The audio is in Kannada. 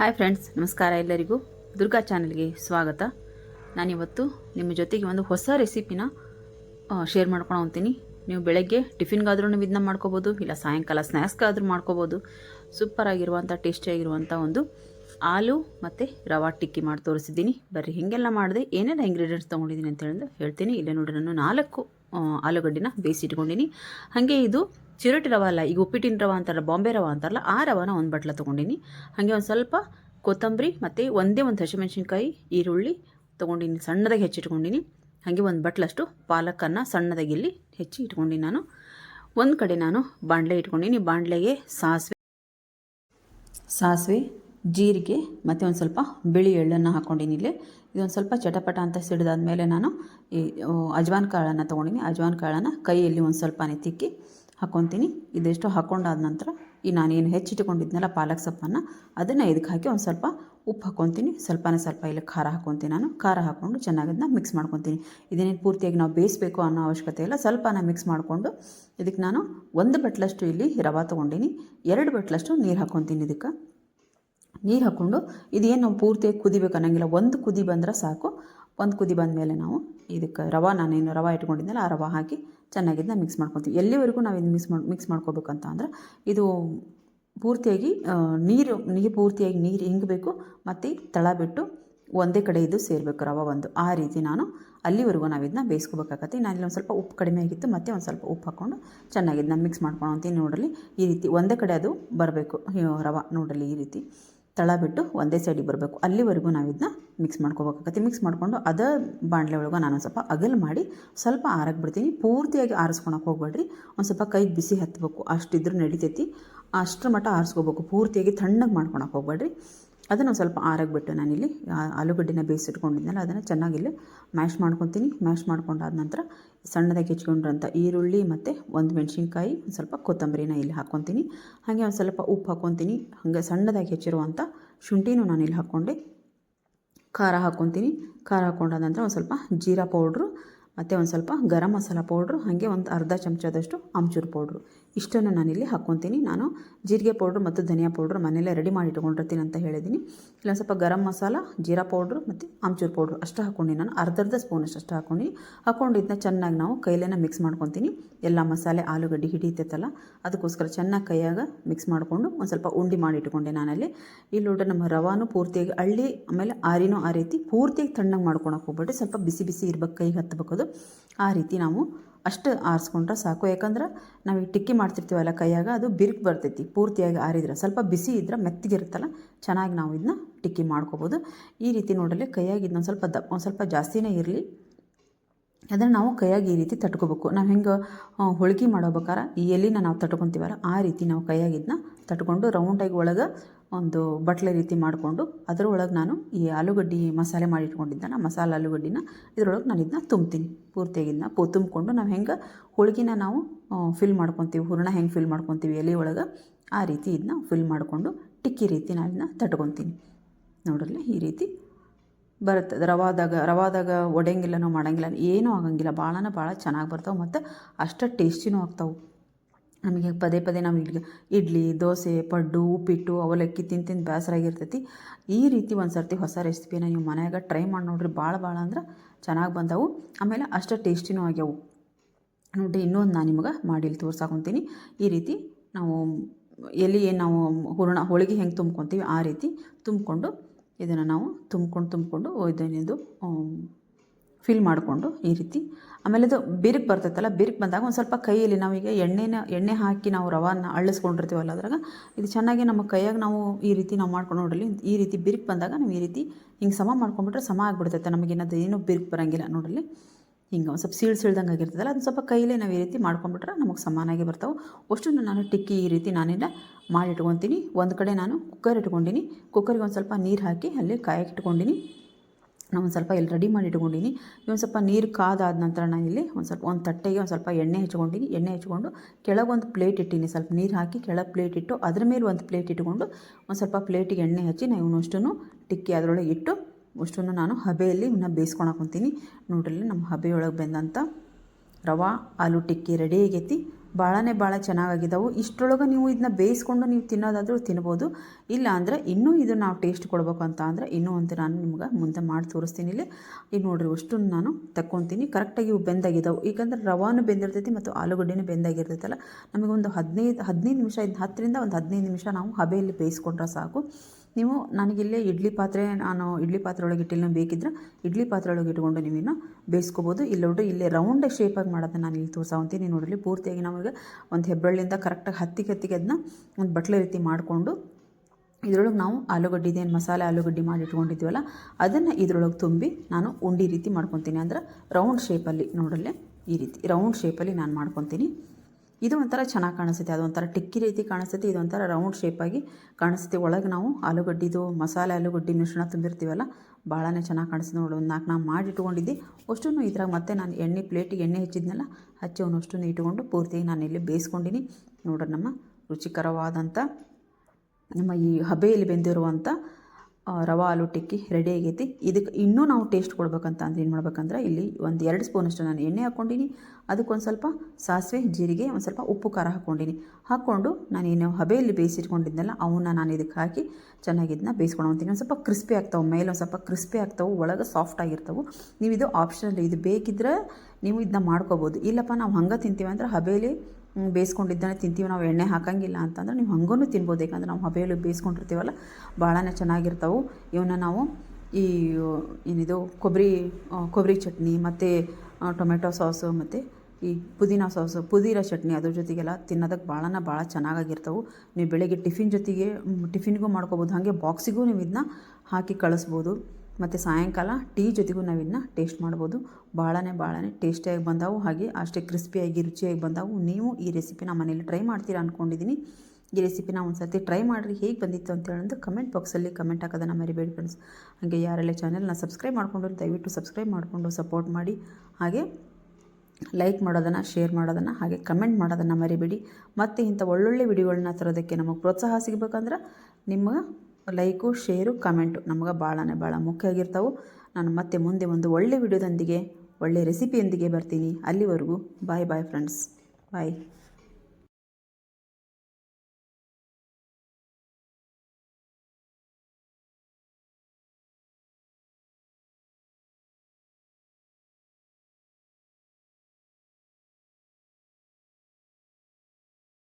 ಹಾಯ್ ಫ್ರೆಂಡ್ಸ್, ನಮಸ್ಕಾರ ಎಲ್ಲರಿಗೂ. ದುರ್ಗಾ ಚಾನಲ್ಗೆ ಸ್ವಾಗತ. ನಾನಿವತ್ತು ನಿಮ್ಮ ಜೊತೆಗೆ ಒಂದು ಹೊಸ ರೆಸಿಪಿನ ಶೇರ್ ಹೋಗ್ತೀನಿ ನೀವು ಬೆಳಗ್ಗೆ ಟಿಫಿನ್ಗಾದ್ರೂ ಇದನ್ನ ಮಾಡ್ಕೋಬೋದು, ಇಲ್ಲ ಸಾಯಂಕಾಲ ಸ್ನ್ಯಾಕ್ಸ್ಗಾದರೂ ಮಾಡ್ಕೋಬೋದು. ಆಗಿರುವಂಥ ಟೇಸ್ಟಿಯಾಗಿರುವಂಥ ಒಂದು ಆಲೂ ಮತ್ತು ರವಾ ಟಿಕ್ಕಿ ಮಾಡಿ ತೋರಿಸಿದ್ದೀನಿ. ಬರ್ರಿ, ಹೀಗೆಲ್ಲ ಮಾಡಿದೆ ಏನೆಲ್ಲ ಇಂಗ್ರೀಡಿಯೆಂಟ್ಸ್ ತೊಗೊಂಡಿದ್ದೀನಿ ಅಂತ ಹೇಳಿದ್ರೆ ಹೇಳ್ತೀನಿ. ಇಲ್ಲೇ ನೋಡಿ ನಾನು ನಾಲ್ಕು ಆಲೂಗಡ್ಡಿನ ಬೇಯಿಸಿಟ್ಕೊಂಡಿನಿ. ಹಾಗೆ ಇದು ಚಿರೋಟಿ ರವ ಅಲ್ಲ ಈಗ ಉಪ್ಪಿಟ್ಟಿನ ರವ ಅಂತಾರಲ್ಲ, ಬಾಂಬೆ ರವ ಅಂತಾರಲ್ಲ, ಆ ರವನ ಒಂದು ಬಟ್ಲ ತೊಗೊಂಡಿನಿ. ಹಾಗೆ ಒಂದು ಸ್ವಲ್ಪ ಕೊತ್ತಂಬರಿ ಮತ್ತು ಒಂದೇ ಒಂದು ಹಸಿಮೆಣ್ಸಿನ್ಕಾಯಿ, ಈರುಳ್ಳಿ ತೊಗೊಂಡಿನಿ, ಸಣ್ಣದಾಗಿ ಹೆಚ್ಚಿಟ್ಕೊಂಡಿನಿ. ಹಾಗೆ ಒಂದು ಬಟ್ಲಷ್ಟು ಪಾಲಕನ್ನು ಸಣ್ಣದಾಗಿ ಇಲ್ಲಿ ಹೆಚ್ಚಿ ಇಟ್ಕೊಂಡಿನಿ ನಾನು. ಒಂದು ಕಡೆ ನಾನು ಬಾಣಲೆ ಇಟ್ಕೊಂಡಿನಿ. ಬಾಣಲೆಗೆ ಸಾಸಿವೆ ಸಾಸಿವೆ, ಜೀರಿಗೆ ಮತ್ತು ಒಂದು ಸ್ವಲ್ಪ ಬಿಳಿ ಎಳ್ಳನ್ನು ಹಾಕ್ಕೊಂಡಿನಿ ಇಲ್ಲಿ. ಇದೊಂದು ಸ್ವಲ್ಪ ಚಟಪಟ ಅಂತ ಸಿಡಿದಾದ್ಮೇಲೆ ನಾನು ಈ ಅಜ್ವಾನ್ ಕಾಳನ್ನು ತೊಗೊಂಡಿನಿ. ಅಜ್ವಾನ್ ಕಾಳನ್ನು ಕೈಯಲ್ಲಿ ಒಂದು ಸ್ವಲ್ಪನೇ ತಿಕ್ಕಿ ಹಾಕ್ಕೊತೀನಿ ಇದೆಷ್ಟು ಹಾಕ್ಕೊಂಡಾದ ನಂತರ ಈ ನಾನೇನು ಹೆಚ್ಚಿಟ್ಕೊಂಡಿದ್ನಲ್ಲ ಪಾಲಕ್ ಸೊಪ್ಪನ್ನು, ಅದನ್ನು ಇದಕ್ಕೆ ಹಾಕಿ ಒಂದು ಸ್ವಲ್ಪ ಉಪ್ಪು ಹಾಕ್ಕೊತೀನಿ ಸ್ವಲ್ಪನೇ ಸ್ವಲ್ಪ ಇಲ್ಲಿ ಖಾರ ಹಾಕ್ಕೊತೀನಿ ನಾನು. ಖಾರ ಹಾಕ್ಕೊಂಡು ಚೆನ್ನಾಗಿ ಅದನ್ನ ಮಿಕ್ಸ್ ಮಾಡ್ಕೊತೀನಿ. ಇದೇನೇನು ಪೂರ್ತಿಯಾಗಿ ನಾವು ಬೇಯಿಸಬೇಕು ಅನ್ನೋ ಅವಶ್ಯಕತೆ ಇಲ್ಲ. ಸ್ವಲ್ಪನ ಮಿಕ್ಸ್ ಮಾಡಿಕೊಂಡು ಇದಕ್ಕೆ ನಾನು ಒಂದು ಬಟ್ಲಷ್ಟು ಇಲ್ಲಿ ರವೆ ತೊಗೊಂಡಿನಿ. ಎರಡು ಬಟ್ಲಷ್ಟು ನೀರು ಹಾಕ್ಕೊತೀನಿ ಇದಕ್ಕೆ. ನೀರು ಹಾಕ್ಕೊಂಡು ಇದೇನು ನಾವು ಪೂರ್ತಿಯಾಗಿ ಕುದಿಬೇಕು ಅನ್ನೋಂಗಿಲ್ಲ. ಒಂದು ಕುದಿ ಬಂದರೆ ಸಾಕು. ಒಂದು ಕುದಿ ಬಂದಮೇಲೆ ನಾವು ಇದಕ್ಕೆ ರವೆ ನಾನೇನು ರವೆ ಇಟ್ಕೊಂಡಿದ್ದೆನಲ್ಲ ಆ ರವೆ ಹಾಕಿ ಚೆನ್ನಾಗಿ ಇದನ್ನ ಮಿಕ್ಸ್ ಮಾಡ್ಕೊತೀವಿ ಎಲ್ಲಿವರೆಗೂ ನಾವು ಇದು ಮಿಕ್ಸ್ ಮಾಡಿ ಮಿಕ್ಸ್ ಮಾಡ್ಕೋಬೇಕಂತ ಅಂದ್ರೆ ಇದು ಪೂರ್ತಿಯಾಗಿ ನೀರು ನೀರು ಪೂರ್ತಿಯಾಗಿ ನೀರು ಹಿಂಗಬೇಕು ಮತ್ತು ತಳ ಬಿಟ್ಟು ಒಂದೇ ಕಡೆ ಇದು ಸೇರಬೇಕು ರವೆ ಒಂದು. ಆ ರೀತಿ ನಾನು ಅಲ್ಲಿವರೆಗೂ ನಾವು ಇದನ್ನ ಬೇಯಿಸ್ಕೋಬೇಕಾಗತ್ತೆ. ನಾನು ಒಂದು ಸ್ವಲ್ಪ ಉಪ್ಪು ಕಡಿಮೆ ಆಗಿತ್ತು, ಮತ್ತು ಒಂದು ಸ್ವಲ್ಪ ಉಪ್ಪು ಹಾಕ್ಕೊಂಡು ಚೆನ್ನಾಗಿ ಮಿಕ್ಸ್ ಮಾಡ್ಕೊಳಂತೀನಿ ನೋಡಲಿ ಈ ರೀತಿ ಒಂದೇ ಕಡೆ ಅದು ಬರಬೇಕು ರವೆ ನೋಡಲಿ ಈ ರೀತಿ. ತಳ ಬಿಟ್ಟು ಒಂದೇ ಸೈಡಿಗೆ ಬರಬೇಕು. ಅಲ್ಲಿವರೆಗೂ ನಾವು ಇದನ್ನ ಮಿಕ್ಸ್ ಮಾಡ್ಕೋಬೇಕಾಗತ್ತೆ. ಮಿಕ್ಸ್ ಮಾಡಿಕೊಂಡು ಅದ ಬಾಣಲೆ ಒಳಗೆ ನಾನು ಸ್ವಲ್ಪ ಅಗಲ್ ಮಾಡಿ ಸ್ವಲ್ಪ ಆರಕ್ಕೆ ಬಿಡ್ತೀನಿ. ಪೂರ್ತಿಯಾಗಿ ಆರಿಸ್ಕೊಳಕ್ಕೆ ಹೋಗ್ಬೇಡ್ರಿ. ಒಂದು ಸ್ವಲ್ಪ ಕೈಗೆ ಬಿಸಿ ಹತ್ತಬೇಕು ಅಷ್ಟಿದ್ರೂ ನಡಿತೈತಿ. ಅಷ್ಟರ ಮಟ್ಟ ಆರಿಸ್ಕೋಬೇಕು. ಪೂರ್ತಿಯಾಗಿ ತಣ್ಣಗೆ ಮಾಡ್ಕೊಳಕ್ಕೆ ಹೋಗ್ಬೇಡ್ರಿ. ಅದನ್ನು ಸ್ವಲ್ಪ ಆರಕ್ಕೆ ಬಿಟ್ಟು ನಾನಿಲ್ಲಿ ಆಲೂಗಡ್ಡೆನ ಬೇಯಿಸಿಟ್ಕೊಂಡಿದ್ದೆನಲ್ಲ ಅದನ್ನು ಚೆನ್ನಾಗಿಲ್ಲಿ ಮ್ಯಾಶ್ ಮಾಡ್ಕೊತೀನಿ. ಮ್ಯಾಶ್ ಮಾಡ್ಕೊಂಡಾದ ನಂತರ ಸಣ್ಣದಾಗಿ ಹೆಚ್ಕೊಂಡಿರೋಂಥ ಈರುಳ್ಳಿ ಮತ್ತು ಒಂದು ಮೆಣಸಿನ್ಕಾಯಿ, ಒಂದು ಸ್ವಲ್ಪ ಕೊತ್ತಂಬರಿನ ಇಲ್ಲಿ ಹಾಕ್ಕೊತೀನಿ ಹಾಗೆ ಒಂದು ಸ್ವಲ್ಪ ಉಪ್ಪು ಹಾಕ್ಕೊತೀನಿ ಹಾಗೆ ಸಣ್ಣದಾಗಿ ಹೆಚ್ಚಿರುವಂಥ ಶುಂಠಿನೂ ನಾನು ಇಲ್ಲಿ ಹಾಕ್ಕೊಂಡೆ. ಖಾರ ಹಾಕ್ಕೊತೀನಿ ಖಾರ ಹಾಕ್ಕೊಂಡಾದ ನಂತರ ಒಂದು ಸ್ವಲ್ಪ ಜೀರಾ ಪೌಡ್ರು ಮತ್ತು ಒಂದು ಸ್ವಲ್ಪ ಗರಂ ಮಸಾಲ ಪೌಡ್ರು, ಹಾಗೆ ಒಂದು ಅರ್ಧ ಚಮಚದಷ್ಟು ಆಮ್ಚೂರು ಪೌಡ್ರು. ಇಷ್ಟನ್ನು ನಾನಿಲ್ಲಿ ಹಾಕ್ಕೊತೀನಿ. ನಾನು ಜೀರಿಗೆ ಪೌಡ್ರ್ ಮತ್ತು ಧನಿಯಾ ಪೌಡ್ರ್ ಮನೆಯಲ್ಲೇ ರೆಡಿ ಮಾಡಿ ಇಟ್ಕೊಂಡಿರ್ತೀನಿ ಅಂತ ಹೇಳಿದ್ದೀನಿ. ಇಲ್ಲ ಸ್ವಲ್ಪ ಗರಂ ಮಸಾಲ, ಜೀರಾ ಪೌಡ್ರು ಮತ್ತು ಆಮ್ಚೂರು ಪೌಡ್ರು ಅಷ್ಟು ಹಾಕ್ಕೊಂಡು ನಾನು ಅರ್ಧ ಅರ್ಧ ಸ್ಪೂನಷ್ಟು ಅಷ್ಟು ಹಾಕ್ಕೊಂಡು ಹಾಕ್ಕೊಂಡು ಇದನ್ನ ಚೆನ್ನಾಗಿ ನಾವು ಕೈಲೇನ ಮಿಕ್ಸ್ ಮಾಡ್ಕೊತೀನಿ. ಎಲ್ಲ ಮಸಾಲೆ, ಆಲೂಗಡ್ಡೆ ಹಿಡಿತೈತಲ್ಲ ಅದಕ್ಕೋಸ್ಕರ ಚೆನ್ನಾಗಿ ಕೈಯಾಗ ಮಿಕ್ಸ್ ಮಾಡಿಕೊಂಡು ಒಂದು ಸ್ವಲ್ಪ ಉಂಡೆ ಮಾಡಿ ಇಟ್ಕೊಂಡೆ ನಾನಲ್ಲಿ. ಇಲ್ಲಿ ನೋಡ್ರಿ ನಮ್ಮ ರವಾನು ಪೂರ್ತಿಯಾಗಿ ಅಳ್ಳಿ ಆಮೇಲೆ ಆರಿನೂ ಆ ರೀತಿ ಪೂರ್ತಿಯಾಗಿ ತಣ್ಣಗೆ ಮಾಡ್ಕೊಳಕ್ಕೆ ಹೋಗ್ಬಿಟ್ಟು ಸ್ವಲ್ಪ ಬಿಸಿ ಬಿಸಿ ಇರ್ಬೇಕು, ಕೈಗೆ ಹತ್ತಬೇಕದು ಆ ರೀತಿ ನಾವು ಅಷ್ಟು ಆರಿಸ್ಕೊಂಡ್ರೆ ಸಾಕು. ಯಾಕಂದ್ರೆ ನಾವು ಈ ಟಿಕ್ಕಿ ಮಾಡ್ತಿರ್ತೀವಲ್ಲ ಕೈಯಾಗ, ಅದು ಬಿರುಕು ಬರ್ತೈತಿ, ಪೂರ್ತಿಯಾಗಿ ಆರಿದ್ರೆ. ಸ್ವಲ್ಪ ಬಿಸಿ ಇದ್ರೆ ಮೆತ್ತಗಿರುತ್ತಲ್ಲ ಚೆನ್ನಾಗಿ ನಾವು ಇದನ್ನ ಟಿಕ್ಕಿ ಮಾಡ್ಕೋಬೋದು. ಈ ರೀತಿ ನೋಡಲಿ, ಕೈಯಾಗಿ ಇದನ್ನ ಸ್ವಲ್ಪ ದಪ್ಪ ಒಂದು ಸ್ವಲ್ಪ ಜಾಸ್ತಿನೇ ಇರಲಿ. ಅದನ್ನು ನಾವು ಕೈಯಾಗಿ ಈ ರೀತಿ ತಟ್ಕೋಬೇಕು. ನಾವು ಹೆಂಗೆ ಹೋಳಿಗೆ ಮಾಡೋಬೇಕಾರ ಈ ಎಲ್ಲಿನ ನಾವು ತಟ್ಕೊತೀವಲ್ಲ, ಆ ರೀತಿ ನಾವು ಕೈಯಾಗಿ ಇದನ್ನ ತಟ್ಕೊಂಡು ರೌಂಡಾಗಿ ಒಳಗೆ ಒಂದು ಬಟ್ಲೆ ರೀತಿ ಮಾಡಿಕೊಂಡು ಅದರೊಳಗೆ ನಾನು ಈ ಆಲೂಗಡ್ಡೆ ಮಸಾಲೆ ಮಾಡಿ ಇಟ್ಕೊಂಡಿದ್ದೆನ ಮಸಾಲೆ ಆಲೂಗಡ್ಡಿನ ಇದರೊಳಗೆ ನಾನು ಇದನ್ನ ತುಂಬ್ತೀನಿ. ಪೂರ್ತಿಯಾಗಿ ಇದನ್ನ ಪು, ತುಂಬಿಕೊಂಡು ನಾವು ಹೆಂಗೆ ಹೋಳಿಗೆನ ನಾವು ಫಿಲ್ ಮಾಡ್ಕೊತೀವಿ, ಹೂರಣ ಹೆಂಗೆ ಫಿಲ್ ಮಾಡ್ಕೊತೀವಿ ಎಲೆ ಒಳಗೆ, ಆ ರೀತಿ ಇದನ್ನ ಫಿಲ್ ಮಾಡಿಕೊಂಡು ಟಿಕ್ಕಿ ರೀತಿ ನಾನು ಇದನ್ನ ತಟ್ಕೊತೀನಿ. ನೋಡ್ರಲ್ಲ ಈ ರೀತಿ ಬರುತ್ತೆ. ರವಾದಾಗ ರವಾದಾಗ ಒಡೆಯಂಗಿಲ್ಲ, ನಾವು ಮಾಡಂಗಿಲ್ಲ, ಏನೂ ಆಗಂಗಿಲ್ಲ. ಭಾಳನ ಭಾಳ ಚೆನ್ನಾಗಿ ಬರ್ತಾವೆ ಮತ್ತು ಅಷ್ಟು ಟೇಸ್ಟಿನೂ ಆಗ್ತಾವೆ. ನಮಗೆ ಪದೇ ಪದೇ ನಾವು ಇಡ್ಲಿ ಇಡ್ಲಿ, ದೋಸೆ, ಪಡ್ಡು, ಉಪ್ಪಿಟ್ಟು ಅವಲಕ್ಕಿ ತಿಂದು ತಿಂದು ಬೇಸರಾಗಿರ್ತೈತಿ ಈ ರೀತಿ ಒಂದು ಸರ್ತಿ ಹೊಸ ರೆಸಿಪಿನ ನೀವು ಮನ್ಯಾಗ ಟ್ರೈ ಮಾಡಿ ನೋಡ್ರಿ ಭಾಳ ಭಾಳ ಅಂದ್ರೆ ಚೆನ್ನಾಗಿ ಬಂದವು. ಆಮೇಲೆ ಅಷ್ಟು ಟೇಸ್ಟಿನೂ ಆಗ್ಯವು. ನೋಡಿ ಇನ್ನೊಂದು ನಾನು ನಿಮಗೆ ಮಾಡಿ ಇಲ್ಲಿ ತೋರ್ಸಾಕೊಂತೀನಿ. ಈ ರೀತಿ ನಾವು ಎಲ್ಲಿ ಏನು ನಾವು ಹೂರಣ ಹೋಳಿಗೆ ಹೆಂಗೆ ತುಂಬ್ಕೊತೀವಿ ಆ ರೀತಿ ತುಂಬಿಕೊಂಡು ಇದನ್ನು ನಾವು ತುಂಬ್ಕೊಂಡು ತುಂಬಿಕೊಂಡು ಇದನ್ನಿದು ಫಿಲ್ ಮಾಡಿಕೊಂಡು ಈ ರೀತಿ. ಆಮೇಲೆ ಅದು ಬಿರುಕು ಬರ್ತೈತಲ್ಲ, ಬಿರುಕು ಬಂದಾಗ ಒಂದು ಸ್ವಲ್ಪ ಕೈಯಲ್ಲಿ ನಾವೀಗ ಎಣ್ಣೆನ, ಎಣ್ಣೆ ಹಾಕಿ ನಾವು ರವಾನ ಅಳ್ಳಿಸ್ಕೊಂಡಿರ್ತೀವಲ್ಲ ಅದ್ರಾಗ, ಇದು ಚೆನ್ನಾಗಿ ನಮ್ಮ ಕೈಯಾಗ ನಾವು ಈ ರೀತಿ ನಾವು ಮಾಡ್ಕೊಂಡು ನೋಡಲಿ ಈ ರೀತಿ ಬಿರುಕು ಬಂದಾಗ ನಾವು ಈ ರೀತಿ ಹಿಂಗೆ ಸಮ ಮಾಡ್ಕೊಂಡ್ಬಿಟ್ರೆ ಸಮ ಆಗಿಬಿಡ್ತೈತೆ ನಮಗೇನದು ಏನೂ ಬಿರುಕು ಬರೋಂಗಿಲ್ಲ ನೋಡಲಿ ಹಿಂಗೆ ಒಂದು ಸ್ವಲ್ಪ ಸೀಳು ಸೀಳ್ದಂಗೆ ಆಗಿರ್ತದಲ್ಲ, ಅದನ್ನ ಸ್ವಲ್ಪ ಕೈಲೇ ನಾವು ಈ ರೀತಿ ಮಾಡ್ಕೊಂಡ್ಬಿಟ್ರೆ ನಮಗೆ ಸಮಾನಾಗಿ ಬರ್ತಾವೆ. ಅಷ್ಟು ನಾನು ಟಿಕ್ಕಿ ಈ ರೀತಿ ನಾನಿಲ್ಲ ಮಾಡಿ ಇಟ್ಕೊತೀನಿ ಒಂದು ಕಡೆ ನಾನು ಕುಕ್ಕರ್ ಇಟ್ಕೊಂಡಿನಿ. ಕುಕ್ಕರಿಗೆ ಒಂದು ಸ್ವಲ್ಪ ನೀರು ಹಾಕಿ ಅಲ್ಲಿ ಕಾಯಕ್ಕೆ ಇಟ್ಕೊಂಡಿನಿ. ನಾನು ಒಂದು ಸ್ವಲ್ಪ ಇಲ್ಲಿ ರೆಡಿ ಮಾಡಿ ಇಟ್ಕೊಂಡಿನಿ ಒಂದು ಸ್ವಲ್ಪ ನೀರು ಕಾದಾದ ನಂತರ ನಾನು ಇಲ್ಲಿ ಒಂದು ಸ್ವಲ್ಪ ಒಂದು ತಟ್ಟೆಗೆ ಒಂದು ಸ್ವಲ್ಪ ಎಣ್ಣೆ ಹಚ್ಕೊಂಡಿನಿ ಎಣ್ಣೆ ಹಚ್ಕೊಂಡು ಕೆಳಗೊಂದು ಪ್ಲೇಟ್ ಇಟ್ಟೀನಿ. ಸ್ವಲ್ಪ ನೀರು ಹಾಕಿ ಕೆಳಗೆ ಪ್ಲೇಟ್ ಇಟ್ಟು ಅದ್ರ ಮೇಲೆ ಒಂದು ಪ್ಲೇಟ್ ಇಟ್ಕೊಂಡು ಒಂದು ಸ್ವಲ್ಪ ಪ್ಲೇಟಿಗೆ ಎಣ್ಣೆ ಹಚ್ಚಿ ನಾನು ಇವನಷ್ಟು ಟಿಕ್ಕಿ ಅದರೊಳಗೆ ಇಟ್ಟು ಅಷ್ಟನ್ನು ನಾನು ಹಬೆಯಲ್ಲಿ ಇವನ್ನ ಬೇಯಿಸ್ಕೊಳಕೊಂತೀನಿ ನೋಡ್ರಿ ನಮ್ಮ ಹಬೆಯೊಳಗೆ ಬೆಂದಂಥ ರವಾ, ಆಲೂ ಟಿಕ್ಕಿ ರೆಡಿ ಆಗೈತಿ. ಭಾಳನೇ ಭಾಳ ಚೆನ್ನಾಗಾಗಿದ್ದಾವೆ ಇಷ್ಟರೊಳಗೆ ನೀವು ಇದನ್ನ ಬೇಯಿಸ್ಕೊಂಡು ನೀವು ತಿನ್ನೋದಾದರೂ ತಿನ್ಬೋದು. ಇಲ್ಲ ಅಂದರೆ ಇನ್ನೂ ಇದು ನಾವು ಟೇಸ್ಟ್ ಕೊಡಬೇಕು ಅಂತ ಅಂದರೆ ಇನ್ನೂ ಒಂದು ನಾನು ನಿಮ್ಗೆ ಮುಂದೆ ಮಾಡಿ ತೋರಿಸ್ತೀನಿ ಇಲ್ಲಿ. ಈಗ ನೋಡಿರಿ ಅಷ್ಟನ್ನು ನಾನು ತಕ್ಕೊತೀನಿ. ಕರೆಕ್ಟಾಗಿ ಇವು ಬೆಂದಾಗಿದ್ದಾವೆ ಈಗಂದ್ರೆ ರವಾನು ಬೆಂದಿರ್ತೈತಿ ಮತ್ತು ಆಲೂಗಡ್ಡೆನೂ ಬೆಂದಾಗಿರ್ತೈತಲ್ಲ. ನಮಗೊಂದು ಹದಿನೈದು ಹದಿನೈದು ನಿಮಿಷ ಇದು ಹತ್ತರಿಂದ ಒಂದು ಹದಿನೈದು ನಿಮಿಷ ನಾವು ಹಬೆಯಲ್ಲಿ ಬೇಯಿಸ್ಕೊಂಡ್ರೆ ಸಾಕು. ನೀವು ನನಗಿಲ್ಲೇ ಇಡ್ಲಿ ಪಾತ್ರೆ, ನಾನು ಇಡ್ಲಿ ಪಾತ್ರೆ ಒಳಗೆ ಇಟ್ಟಿಲ್ಲ ಬೇಕಿದ್ರೆ ಇಡ್ಲಿ ಪಾತ್ರೆ ಒಳಗೆ ಇಟ್ಕೊಂಡು ನೀವಿನ್ನು ಬೇಯಿಸ್ಕೋಬೋದು. ಇಲ್ಲ ನೋಡ್ರಿ, ಇಲ್ಲೇ ರೌಂಡ್ ಶೇಪಾಗಿ ಮಾಡೋದನ್ನ ನಾನು ಇಲ್ಲಿ ತೋರ್ಸಾವಂತೀನಿ ನೋಡಲಿ ಪೂರ್ತಿಯಾಗಿ ನಮಗೆ ಒಂದು ಹೆಬ್ಬಳ್ಳಿಯಿಂದ ಕರೆಕ್ಟಾಗಿ ಹತ್ತಿಗೆ ಹತ್ತಿಗೆ ಅದನ್ನ ಒಂದು ಬಟ್ಲೆ ರೀತಿ ಮಾಡಿಕೊಂಡು ಇದರೊಳಗೆ ನಾವು ಆಲೂಗಡ್ಡಿದೇನು ಮಸಾಲೆ ಆಲೂಗಡ್ಡೆ ಮಾಡಿ ಇಟ್ಕೊಂಡಿದ್ದೀವಲ್ಲ ಅದನ್ನು ಇದರೊಳಗೆ ತುಂಬಿ ನಾನು ಉಂಡಿ ರೀತಿ ಮಾಡ್ಕೊತೀನಿ. ಅಂದ್ರೆ ರೌಂಡ್ ಶೇಪಲ್ಲಿ ನೋಡಲ್ಲೇ ಈ ರೀತಿ ರೌಂಡ್ ಶೇಪಲ್ಲಿ ನಾನು ಮಾಡ್ಕೊತೀನಿ. ಇದು ಒಂಥರ ಚೆನ್ನಾಗಿ ಕಾಣಿಸುತ್ತೆ ಅದೊಂಥರ ಟಿಕ್ಕಿ ರೀತಿ ಕಾಣಿಸುತ್ತೆ ಇದೊಂಥರ ರೌಂಡ್ ಶೇಪಾಗಿ ಕಾಣಿಸುತ್ತೆ. ಒಳಗೆ ನಾವು ಆಲೂಗಡ್ಡಿದು ಮಸಾಲೆ ಆಲೂಗಡ್ಡೆ ಮಿಶ್ರಣ ತುಂಬಿರ್ತೀವಲ್ಲ ಭಾಳನೇ ಚೆನ್ನಾಗಿ ಕಾಣಿಸುತ್ತೆ ನೋಡಿ. ಒಂದು ನಾಲ್ಕು ನಾವು ಮಾಡಿ ಇಟ್ಕೊಂಡಿದ್ದೆ ಅಷ್ಟನ್ನು ಇದ್ರಾಗ ಮತ್ತೆ ನಾನು ಎಣ್ಣೆ ಪ್ಲೇಟಿಗೆ ಎಣ್ಣೆ ಹೆಚ್ಚಿದ್ನಲ್ಲ, ಹಚ್ಚಿ ಅವನು ಅಷ್ಟನ್ನು ಇಟ್ಕೊಂಡು ಪೂರ್ತಿಯಾಗಿ ನಾನು ಇಲ್ಲಿ ಬೇಯಿಸ್ಕೊಂಡಿನಿ. ನೋಡ್ರಿ ನಮ್ಮ ರುಚಿಕರವಾದಂಥ ನಮ್ಮ ಈ ಹಬೆಯಲ್ಲಿ ಬೆಂದಿರುವಂಥ ರವಾ ಆಲೂ ಟಿಕ್ಕಿ ರೆಡಿ ಆಗೈತಿ. ಇದಕ್ಕೆ ಇನ್ನೂ ನಾವು ಟೇಸ್ಟ್ ಕೊಡ್ಬೇಕಂತ ಅಂದ್ರೆ ಏನು ಮಾಡ್ಬೇಕಂದ್ರೆ ಇಲ್ಲಿ ಒಂದು ಎರಡು ಸ್ಪೂನಷ್ಟು ನಾನು ಎಣ್ಣೆ ಹಾಕ್ಕೊಂಡಿನಿ. ಅದಕ್ಕೊಂದು ಸ್ವಲ್ಪ ಸಾಸಿವೆ, ಜೀರಿಗೆ, ಒಂದು ಸ್ವಲ್ಪ ಉಪ್ಪು, ಖಾರ ಹಾಕ್ಕೊಂಡಿನಿ. ಹಾಕ್ಕೊಂಡು ನಾನು ಏನು ಹಬೆಯಲ್ಲಿ ಬೇಯಿಸಿಟ್ಕೊಂಡಿದ್ನಲ್ಲ, ಅವನ್ನ ನಾನು ಇದಕ್ಕೆ ಹಾಕಿ ಚೆನ್ನಾಗಿ ಇದನ್ನ ಬೇಯಿಸ್ಕೊಂಡು ಒಂದು ಸ್ವಲ್ಪ ಕ್ರಿಸ್ಪಿ ಆಗ್ತಾವೆ, ಮೇಲೆ ಒಂದು ಸ್ವಲ್ಪ ಕ್ರಿಸ್ಪಿ ಆಗ್ತಾವೆ, ಒಳಗೆ ಸಾಫ್ಟ್ ಆಗಿರ್ತಾವೆ. ನೀವು ಇದು ಆಪ್ಷನಲ್ ಇದು ಬೇಕಿದ್ರೆ ನೀವು ಇದನ್ನ ಮಾಡ್ಕೋಬೋದು. ಇಲ್ಲಪ್ಪ, ನಾವು ಹಂಗೆ ತಿಂತೀವಿ ಅಂದ್ರೆ ಹಬೆಯಲ್ಲಿ ಹ್ಮ್, ಬೇಯಿಸ್ಕೊಂಡಿದ್ದನ್ನೇ ತಿಂತೀವಿ ನಾವು ಎಣ್ಣೆ ಹಾಕಂಗಿಲ್ಲ ಅಂತಂದ್ರೆ ನೀವು ಹಂಗೂ ತಿನ್ಬೋದು. ಯಾಕಂದ್ರೆ ನಾವು ಹಬೆಯಲ್ಲಿ ಬೇಯಿಸ್ಕೊಂಡಿರ್ತೀವಲ್ಲ ಭಾಳನೇ ಚೆನ್ನಾಗಿರ್ತಾವೆ. ಇವನ್ನ ನಾವು ಈ ಏನಿದು ಕೊಬ್ಬರಿ ಕೊಬ್ಬರಿ ಚಟ್ನಿ ಮತ್ತು ಟೊಮೆಟೊ ಸಾಸು ಮತ್ತು ಈ ಪುದೀನ ಸಾಸು ಪುದೀನ ಚಟ್ನಿ ಅದ್ರ ಜೊತೆಗೆಲ್ಲ ತಿನ್ನೋದಕ್ಕೆ ಭಾಳನ ಭಾಳ ಚೆನ್ನಾಗಾಗಿರ್ತವೆ. ನೀವು ಬೆಳಗ್ಗೆ ಟಿಫಿನ್ ಜೊತೆಗೆ ಟಿಫಿನ್ಗೂ ಮಾಡ್ಕೋಬೋದು ಹಾಗೆ ಬಾಕ್ಸಿಗೂ ನೀವು ಇದನ್ನ ಹಾಕಿ ಕಳಿಸ್ಬೋದು. ಮತ್ತು ಸಾಯಂಕಾಲ ಟೀ ಜೊತೆಗೂ ನಾವಿನ್ನ ಟೇಸ್ಟ್ ಮಾಡ್ಬೋದು. ಭಾಳನೇ ಭಾಳನೇ ಟೇಸ್ಟಿಯಾಗಿ ಬಂದಾವು. ಹಾಗೆ ಅಷ್ಟೇ ಕ್ರಿಸ್ಪಿಯಾಗಿ ರುಚಿಯಾಗಿ ಬಂದಾವು. ನೀವು ಈ ರೆಸಿಪಿನ ಮನೇಲಿ ಟ್ರೈ ಮಾಡ್ತೀರಾ ಅಂದ್ಕೊಂಡಿದ್ದೀನಿ ಈ ರೆಸಿಪಿನ ಒಂದು ಸರ್ತಿ ಟ್ರೈ ಮಾಡಿರಿ. ಹೇಗೆ ಬಂದಿತ್ತು ಅಂತ ಹೇಳೋದು ಕಮೆಂಟ್ ಬಾಕ್ಸಲ್ಲಿ ಕಮೆಂಟ್ ಹಾಕೋದನ್ನು ಮರಿಬೇಡಿ ಫ್ರೆಂಡ್ಸ್ ಹಾಗೆ ಯಾರೆಲ್ಲ ಚಾನೆಲ್ನ ಸಬ್ಸ್ಕ್ರೈಬ್ ಮಾಡಿಕೊಂಡು ದಯವಿಟ್ಟು ಸಬ್ಸ್ಕ್ರೈಬ್ ಮಾಡಿಕೊಂಡು ಸಪೋರ್ಟ್ ಮಾಡಿ. ಹಾಗೆ ಲೈಕ್ ಮಾಡೋದನ್ನು ಶೇರ್ ಮಾಡೋದನ್ನು, ಹಾಗೆ ಕಮೆಂಟ್ ಮಾಡೋದನ್ನು ಮರಿಬೇಡಿ. ಮತ್ತು ಇಂಥ ಒಳ್ಳೊಳ್ಳೆ ವಿಡಿಯೋಗಳನ್ನ ತರೋದಕ್ಕೆ ನಮಗೆ ಪ್ರೋತ್ಸಾಹ ಸಿಗಬೇಕಂದ್ರೆ ನಿಮಗೆ ಲೈಕು, ಶೇರು, ಕಮೆಂಟು ನಮಗೆ ಭಾಳನೇ ಭಾಳ ಮುಖ್ಯ ಆಗಿರ್ತಾವೆ. ನಾನು ಮತ್ತೆ ಮುಂದೆ ಒಂದು ಒಳ್ಳೆ ವಿಡಿಯೋದೊಂದಿಗೆ, ಒಳ್ಳೆ ರೆಸಿಪಿಯೊಂದಿಗೆ ಬರ್ತೀನಿ. ಅಲ್ಲಿವರೆಗೂ ಬಾಯ್ ಬಾಯ್ ಫ್ರೆಂಡ್ಸ್. ಬಾಯ್.